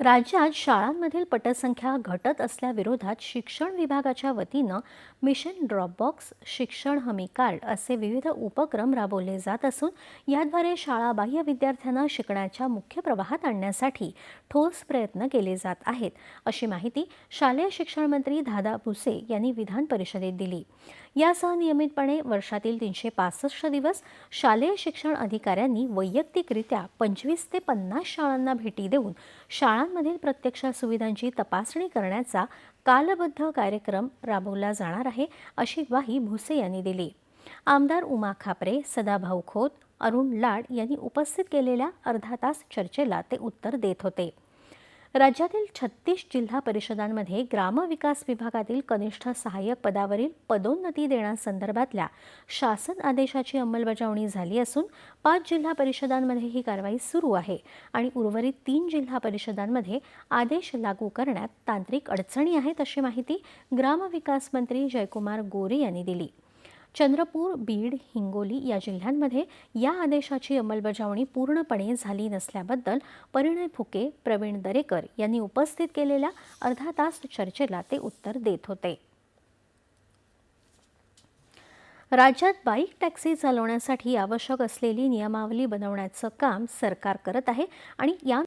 राज्यात शाळांमधील पटसंख्या घटत असल्याविरोधात शिक्षण विभागाच्या वतीनं मिशन ड्रॉपबॉक्स शिक्षण हमी कार्ड असे विविध उपक्रम राबवले जात असून याद्वारे शाळाबाह्य विद्यार्थ्यांना शिकण्याच्या मुख्य प्रवाहात आणण्यासाठी ठोस प्रयत्न केले जात आहेत अशी माहिती शालेय शिक्षण मंत्री दादा भुसे यांनी विधान परिषदेत दिली. यासह नियमितपणे वर्षातील तीनशे पासष्ट दिवस शालेय शिक्षण अधिकाऱ्यांनी वैयक्तिकरित्या पंचवीस ते पन्नास शाळांना भेटी देऊन शाळा शाळांमधील प्रत्यक्ष सुविधांची तपासणी करण्याचा कालबद्ध कार्यक्रम राबवला जाणार आहे अशी ग्वाही भुसे यांनी दिली. आमदार उमा खापरे सदाभाऊ खोत अरुण लाड यांनी उपस्थित केलेल्या अर्धा तास चर्चेला ते उत्तर देत होते. राज्यातील छत्तीस जिल्हा परिषदांमध्ये ग्रामविकास विभागातील कनिष्ठ सहाय्यक पदावरील पदोन्नती देण्यासंदर्भातल्या शासन आदेशाची अंमलबजावणी झाली असून पाच जिल्हा परिषदांमध्ये ही कारवाई सुरू आहे आणि उर्वरित तीन जिल्हा परिषदांमध्ये आदेश लागू करण्यात तांत्रिक अडचणी आहेत अशी माहिती ग्रामविकास मंत्री जयकुमार गोरे यांनी दिली. चंद्रपूर बीड हिंगोली या जिल्ह्यांमध्ये या आदेशाची अंमलबजावणी पूर्णपणे झाली नसल्याबद्दल परिणय फुके प्रवीण दरेकर यांनी उपस्थित केलेल्या अर्धा तास चर्चेला ते उत्तर देत होते. राज्यात बाईक टॅक्सी चालवण्यासाठी आवश्यक असलेली नियमावली बनवण्याचं काम सरकार करत आहे आणि या